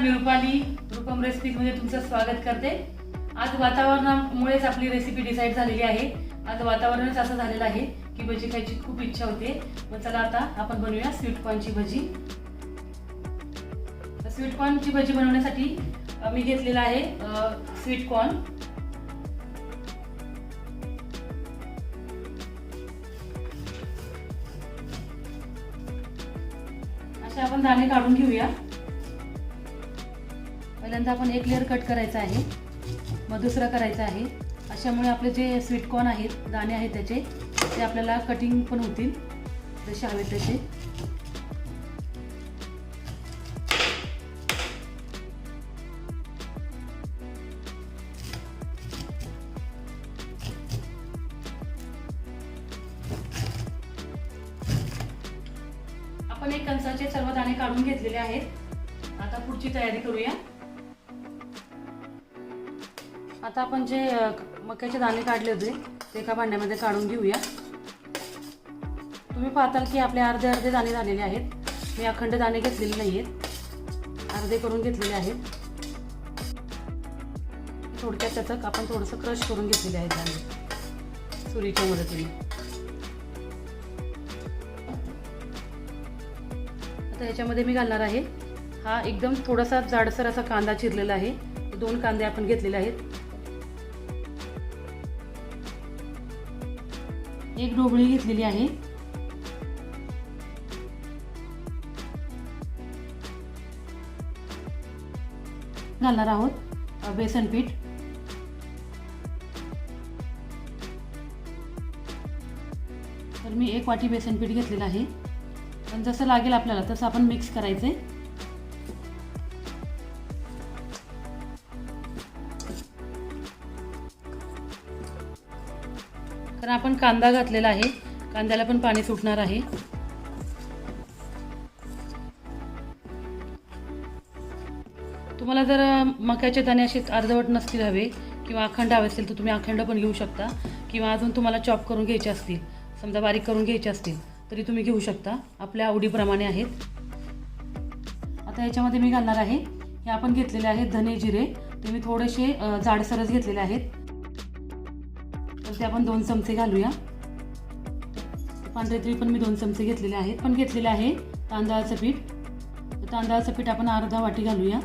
मी रुपाली रुपम रेसिपीमध्ये तुमचं स्वागत करते. आज वातावरणामुळेच आपली रेसिपी डिसाईड झालेली आहे. आज वातावरणच असं झालेलं आहे की भजी खायची खूप इच्छा होते. मग चला आता आपण बनवूया स्वीट कॉर्नची भजी. स्वीट कॉर्नची भजी बनवण्यासाठी मी घेतलेला आहे स्वीट कॉर्न असे आपण दाणे काढून घेऊया. पहिल्यांदा आपण एक लेअर कट करायचा आहे. मग दुसरा करायचा आहे. अशामुळे आपले जे स्वीटकॉर्न आहेत दाणे आहेत त्याचे ते आपल्याला कटिंग पण होतील. जसे हवेत तसे. आपण एक कंसाचे सर्व दाणे काढून घेतलेले आहेत. आता पुढची तयारी करूया. आता आपण जे मक्याचे दाणे काढले होते ते एका भांड्यामध्ये काढून घेऊया. तुम्ही पाहताल की आपले अर्धे अर्धे दाणे झालेले आहेत. मी अखंड दाणे घेतलेले नाही आहेत अर्धे करून घेतलेले आहेत. थोडक्यात त्याचं आपण थोडंसं क्रश करून घेतलेले आहेत दाणे. सुरीच्या मदतीने. आता ह्याच्यामध्ये मी घालणार आहे. हा एकदम थोडासा जाडसर असा कांदा चिरलेला आहे. दोन कांदे आपण घेतलेले आहेत. एक ढोबळी घेतलेली आहे. घालणार आहोत बेसन पीठ. तर मी एक वाटी बेसन पीठ घेतलेलं आहे. पण जसं लागेल आपल्याला तसं आपण मिक्स करायचं आहे कारण आपण कांदा घातलेला आहे. कांद्याला पण पाणी सुटणार आहे. तुम्हाला जर मक्याचे दाणे असे अर्धवट नसतील हवे किंवा अखंड हवे असतील तर तुम्ही अखंड पण घेऊ शकता. किंवा अजून तुम्हाला चॉप करून घ्यायचे असतील समजा बारीक करून घ्यायचे असतील तरी तुम्ही घेऊ शकता. आपल्या आवडीप्रमाणे आहेत. आता याच्यामध्ये मी घालणार आहे. हे आपण घेतलेले आहेत धने जिरे. ते मी थोडेसे जाडसरच घेतलेले आहेत. तर ते आपण दोन चमचे घालूया. पांढरे तरी पण मी दोन चमचे घेतलेले आहेत. पण घेतलेले आहे तांदळाचं पीठ. तांदळाचं पीठ आपण अर्धा वाटी घालूया.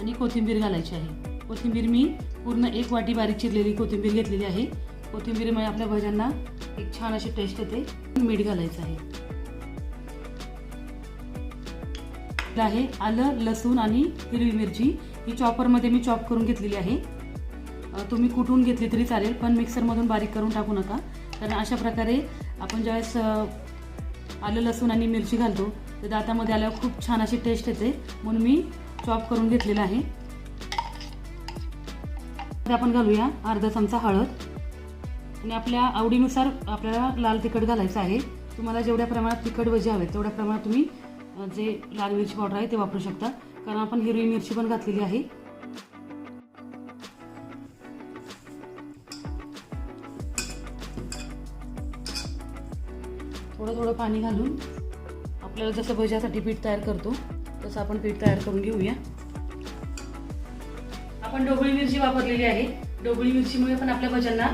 आणि कोथिंबीर घालायची आहे. कोथिंबीर मी पूर्ण एक वाटी बारीक चिरलेली कोथिंबीर घेतलेली आहे. कोथिंबीरमुळे आपल्या भाज्यांना एक छान अशी टेस्ट येते. मीठ घालायचं आहे. आहे आलं लसूण आणि हिरवी मिरची. ही चॉपरमध्ये मी चॉप करून घेतलेली आहे. तुम्ही कुठून घेतली तरी चालेल पण मिक्सरमधून बारीक करून टाकू नका. कारण अशा प्रकारे आपण ज्यावेळेस आलं लसूण आणि मिरची घालतो तर दातामध्ये आल्यावर खूप छान अशी टेस्ट येते. म्हणून मी चॉप करून घेतलेलं आहे. तर आपण घालूया अर्धा चमचा हळद. आणि आपल्या आवडीनुसार आपल्याला लाल तिखट घालायचं आहे. तुम्हाला जेवढ्या प्रमाणात तिखट भजी हवे तेवढ्या प्रमाणात तुम्ही जे लाल मिरची पावडर आहे ते वापरू शकता. कारण आपण हिरवी मिरची पण घातलेली आहे. थोडं पाणी घालून आपल्याला जसं भज्यासाठी पीठ तयार करतो तसं आपण पीठ तयार करून घेऊया. आपण ढोबळी मिरची वापरलेली आहे. ढोबळी मिरचीमुळे पण आपल्या भज्यांना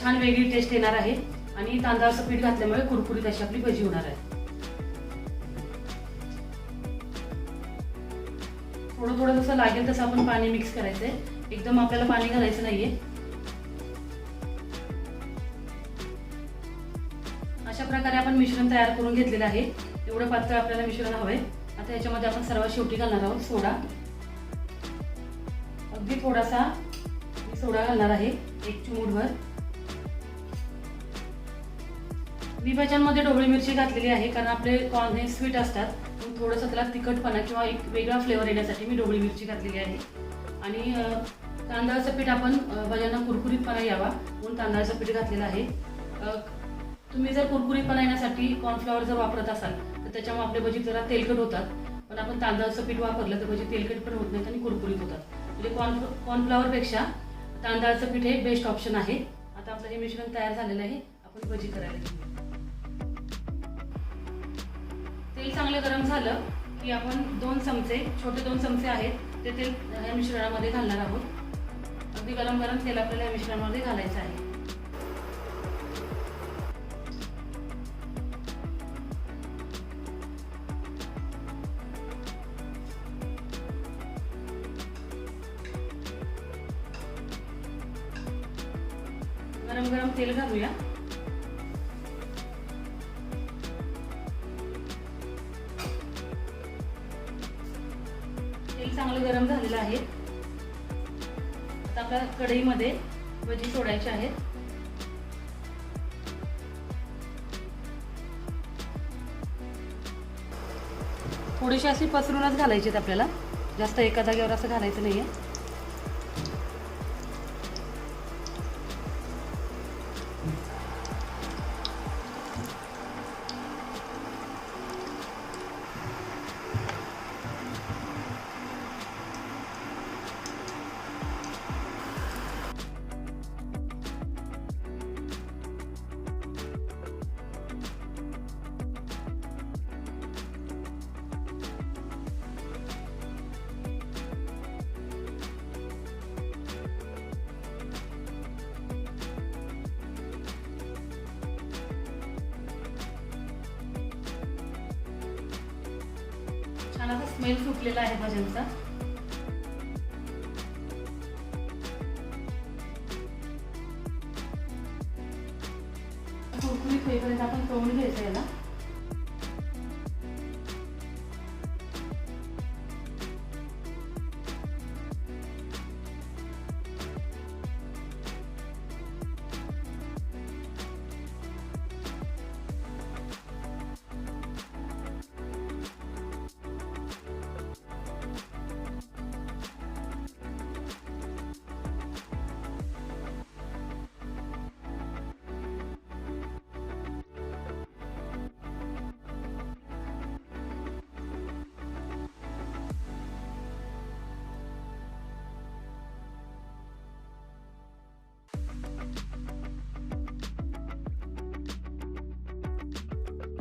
छान वेगळी टेस्ट येणार आहे. आणि तांदळाचं पीठ घातल्यामुळे कुरकुरीत अशी आपली भजी होणार आहे. थोडं थोडं जसं लागेल तसं आपण पाणी मिक्स करायचंय. एकदम आपल्याला पाणी घालायचं नाहीये. प्रकारे आपण मिश्रण तयार करून घेतलेलं आहे. एवढं पातळ आपल्याला मिश्रण हवंय. आता याच्यामध्ये आपण सर्वात शेवटी घालणार आहोत सोडा. अगदी थोडासा सोडा घालणार आहे एक चिमूटभर विभाजनमध्ये ढोबळी मिरची घातलेली आहे कारण आपले कॉर्न हे स्वीट असतात. थोडंसं त्याला तिखटपणा किंवा एक वेगळा फ्लेवर येण्यासाठी मी ढोबळी मिरची घातलेली आहे. आणि तांदळाचं पीठ आपण भाज्यांना कुरकुरीतपणा यावा म्हणून तांदळाचं पीठ घातलेलं आहे. तुम्ही जर कुरकुरीतपणा येण्यासाठी कॉर्नफ्लॉवर जर वापरत असाल तर त्याच्यामुळे आपले भजी जरा तेलकट होतात. पण आपण तांदळाचं पीठ वापरलं तर भजी तेलकट पण होत नाहीत आणि कुरकुरीत होतात. म्हणजे कॉर्न कॉर्नफ्लॉवरपेक्षा तांदळाचं पीठ हे बेस्ट ऑप्शन आहे. आता आपलं हे मिश्रण तयार झालेलं आहे. आपण भजी करायला घेऊया. तेल चांगलं गरम झालं की आपण दोन चमचे छोटे दोन चमचे आहेत ते तेल ह्या मिश्रणामध्ये घालणार आहोत. अगदी गरम गरम तेल आपल्याला या मिश्रणामध्ये घालायचं आहे. तेल चांगलं गरम झालेलं आहे. आता आपल्या कढईमध्ये भजी सोडायचे आहेत. थोडीशी अशी पसरूनच घालायची आहेत आपल्याला. जास्त एका जागेवर असं घालायचं नाही आहे स्मेल सुटलेला आहे भाज्यांचा कुरकुरीत होईपर्यंत आपण तोंड घ्यायचं याला.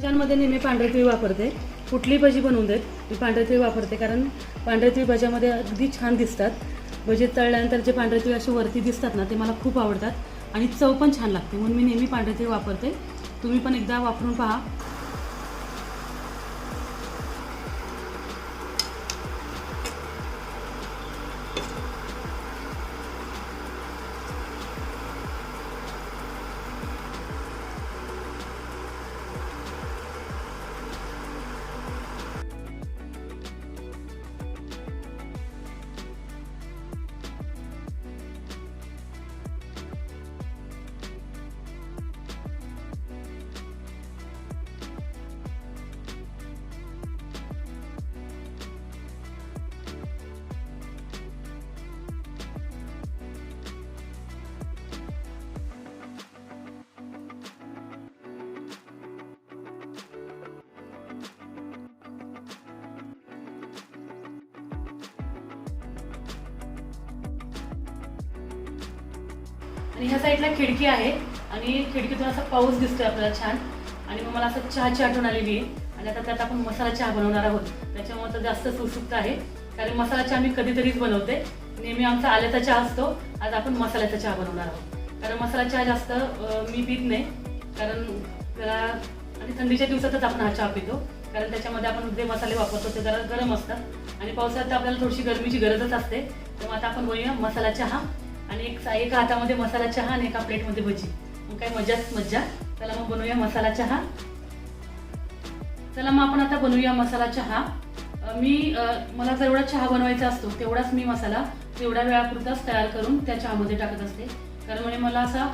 भाज्यांमध्ये नेहमी पांढरे तीळ वापरते. कुठली भजी बनवून देत मी पांढरे तीळ वापरते कारण पांढरे तीळ भज्यामध्ये अगदी छान दिसतात. भजी तळल्यानंतर जे पांढरे तीळ असे वरती दिसतात ना ते मला खूप आवडतात आणि चव पण छान लागते म्हणून मी नेहमी पांढरे तीळ वापरते. तुम्ही पण एकदा वापरून पहा. आणि ह्या साईडला खिडकी आहे. आणि खिडकीतून असा पाऊस दिसतोय आपल्याला छान. आणि मग मला असं चहाची आठवण आलेली आहे. आणि आता त्यात आपण मसाला चहा बनवणार आहोत. त्याच्यामुळे तर जास्त उत्सुकता आहे. कारण मसाला चहा मी कधीतरीच बनवते. नेहमी आमचा आल्याचा चहा असतो. आज आपण मसाल्याचा चहा बनवणार आहोत. कारण मसाला चहा जास्त मी पित नाही. कारण त्याला आणि थंडीच्या दिवसातच आपण हा चहा पितो. कारण त्याच्यामध्ये आपण जे मसाले वापरतो ते जरा गरम असतात. आणि पावसाळ्यात तर आपल्याला थोडीशी गरमीची गरजच असते. तर आता आपण बोलूया मसाला चहा आणि एक एका हातामध्ये मसाला चहा आणि एका प्लेटमध्ये भजी. मग काय मजाच मज्जा. चला मग बनवूया मसाला चहा. चला मग आपण आता बनवूया मसाला चहा. मी मला जेवढा चहा बनवायचा असतो तेवढाच मी मसाला तेवढ्या वेळापुरताच तयार करून त्या चहामध्ये टाकत असते. कारण म्हणजे मला असा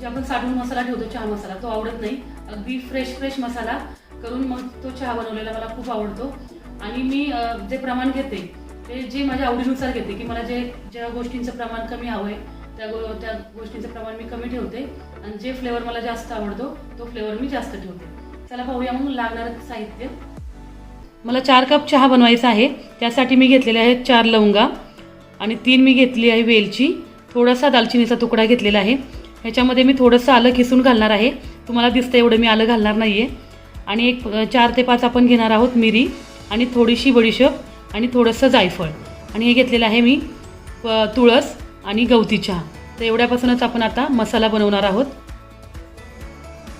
जे आपण साठवून मसाला ठेवतो चहा मसाला तो आवडत नाही. अगदी फ्रेश फ्रेश मसाला करून मग तो चहा बनवलेला मला खूप आवडतो. आणि मी जे प्रमाण घेते ते जे माझ्या आवडीनुसार घेते की मला जे ज्या गोष्टींचं प्रमाण कमी हवं आहे त्या गो त्या गोष्टींचं प्रमाण मी कमी ठेवते आणि जे फ्लेवर मला जास्त आवडतो तो फ्लेवर मी जास्त ठेवते. चला पाहूया मग लागणारं साहित्य. मला चार कप चहा बनवायचा आहे त्यासाठी मी घेतलेले आहेत चार लवंगा आणि तीन मी घेतली आहे वेलची थोडासा दालचिनीचा तुकडा घेतलेला आहे. ह्याच्यामध्ये मी थोडंसं आलं किसून घालणार आहे तुम्हाला दिसतं एवढं मी आलं घालणार नाही आहे आणि एक चार ते पाच आपण घेणार आहोत मिरी आणि थोडीशी बडीशेप. आणि थोडंसं जायफळ. आणि हे घेतलेलं आहे मी प- तुळस आणि गवती चहा. तर एवढ्यापासूनच आपण आता मसाला बनवणार आहोत.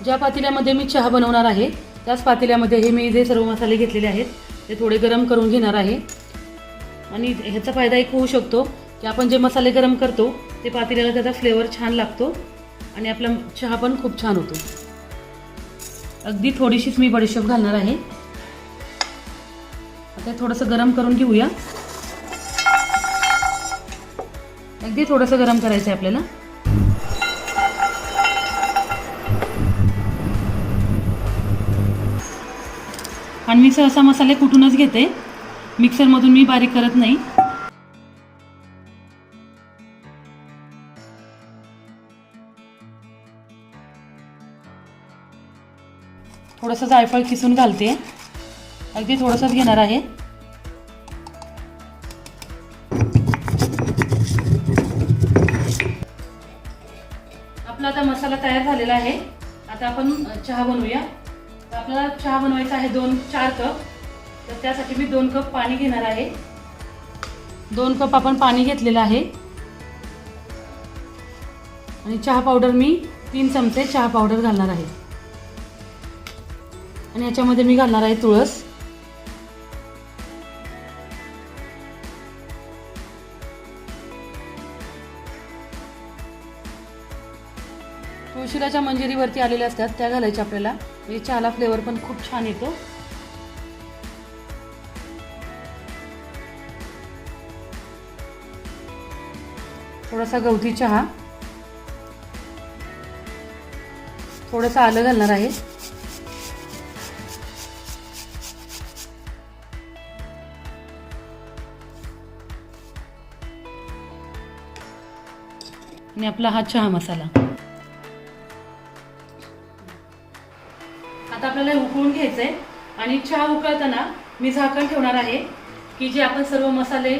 ज्या पातेल्यामध्ये मी चहा बनवणार आहे त्याच पातेल्यामध्ये हे मी जे सर्व मसाले घेतलेले आहेत ते थोडे गरम करून घेणार आहे. आणि ह्याचा फायदा एक होऊ शकतो की आपण जे मसाले गरम करतो ते पातेल्याला त्याचा फ्लेवर छान लागतो आणि आपला चहा पण खूप छान होतो. अगदी थोडीशीच मी बडीशेप घालणार आहे. ते थोडंसं गरम करून घेऊया. अगदी थोडंसं गरम करायचं आहे आपल्याला. आणि मी सहसा मसाले कुठूनच घेते. मिक्सरमधून मी बारीक करत नाही. थोडंसं जायफळ किसून घालते. अगदी थोडंसंच घेणार आहे. आपला आता मसाला तयार झालेला आहे. आता आपण चहा बनवूया. तर आपल्याला चहा बनवायचा आहे दोन चार कप. तर त्यासाठी मी दोन कप पाणी घेणार आहे. दोन कप आपण पाणी घेतलेलं आहे. आणि चहा पावडर मी तीन चमचे चहा पावडर घालणार आहे. आणि याच्यामध्ये मी घालणार आहे तुळस. तुळशीला मंजिरीवरती आलेल्या असतात त्या घालायच्या आपल्याला. म्हणजे चहाला फ्लेवर पण खूप छान येतो. थोडासा गवती चहा. थोडंसं आलं घालणार आहे. आणि आपला हा चहा मसाला. उकळून घ्यायचं आहे उकळून घ्यायचंय. आणि चहा उकळताना मी झाकण ठेवणार आहे की जे आपण सर्व मसाले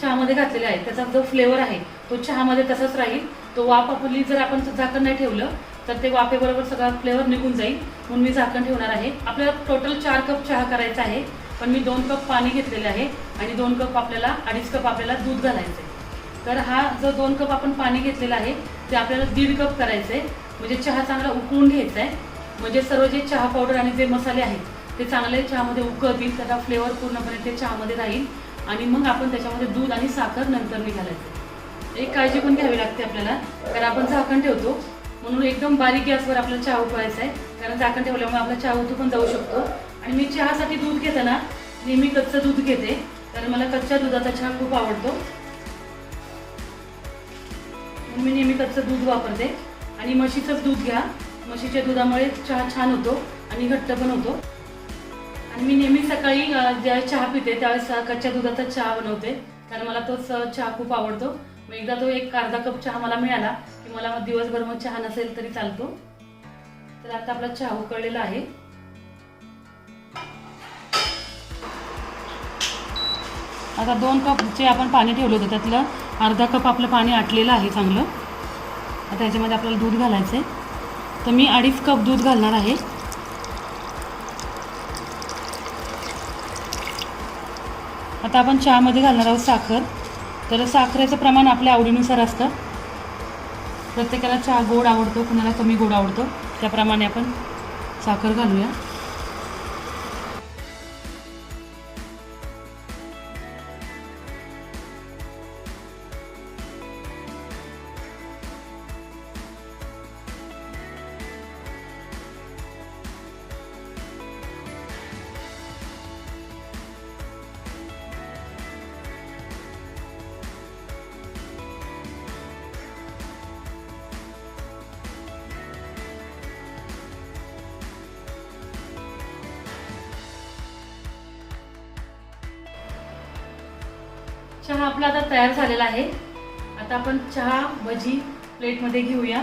चहामध्ये घातलेले आहेत त्याचा जो फ्लेवर आहे तो चहामध्ये तसाच राहील. तो वाफ आपली जर आपण झाकण नाही ठेवलं तर ते वाफेबरोबर सगळा फ्लेवर निघून जाईल. म्हणून मी झाकण ठेवणार आहे. आपल्याला टोटल चार कप चहा करायचा आहे पण मी दोन कप पाणी घेतलेले आहे आणि दोन कप आपल्याला अडीच कप आपल्याला दूध घालायचं आहे तर हा जो दोन कप आपण पाणी घेतलेला आहे ते आपल्याला दीड कप करायचं आहे म्हणजे चहा चांगला उकळून घ्यायचा आहे म्हणजे सर्व जे चहा पावडर आणि जे मसाले आहेत ते चांगले चहामध्ये उकळतील त्याचा फ्लेवर पूर्णपणे ते चहामध्ये राहील आणि मग आपण त्याच्यामध्ये दूध आणि साखर नंतर घालायचं एक काळजी पण घ्यावी लागते आपल्याला कारण आपण झाकण ठेवतो म्हणून एकदम बारीक गॅसवर आपल्याला चहा उकळायचा आहे कारण झाकण ठेवल्यामुळे आपला चहा उतू पण जाऊ शकतो. आणि मी चहासाठी दूध घेताना नेहमी कच्चं दूध घेते कारण मला कच्च्या दुधाचा चहा खूप आवडतो. मी नेहमी कच्चं दूध वापरते. आणि म्हशीचंच दूध घ्या. म्हशीच्या दुधामुळे चहा छान होतो आणि घट्ट पण होतो. आणि मी नेहमी सकाळी ज्यावेळेस चहा पिते त्यावेळेस कच्च्या दुधाचा चहा बनवते. कारण मला तोच चहा खूप आवडतो. मग एकदा तो एक अर्धा कप चहा मला मिळाला की मला मग दिवसभर मग चहा नसेल तरी चालतो. तर आता आपला चहा उकळलेला आहे. आता दोन कप जे आपण पाणी ठेवलं होतं त्यातलं अर्धा कप आपलं पाणी आटलेलं आहे चांगलं. आता याच्यामध्ये आपल्याला दूध घालायचं आहे तर मी अडीच कप दूध घालणार आहे. आता आपण चहामध्ये घालणार आहोत साखर. तर साखरेचं प्रमाण आपल्या आवडीनुसार असतं. प्रत्येकाला चहा गोड आवडतो कुणाला कमी गोड आवडतो त्याप्रमाणे आपण साखर घालूया. चहा आपला आता तयार झालेला आहे. आता आपण चहा भजी प्लेटमध्ये घेऊया.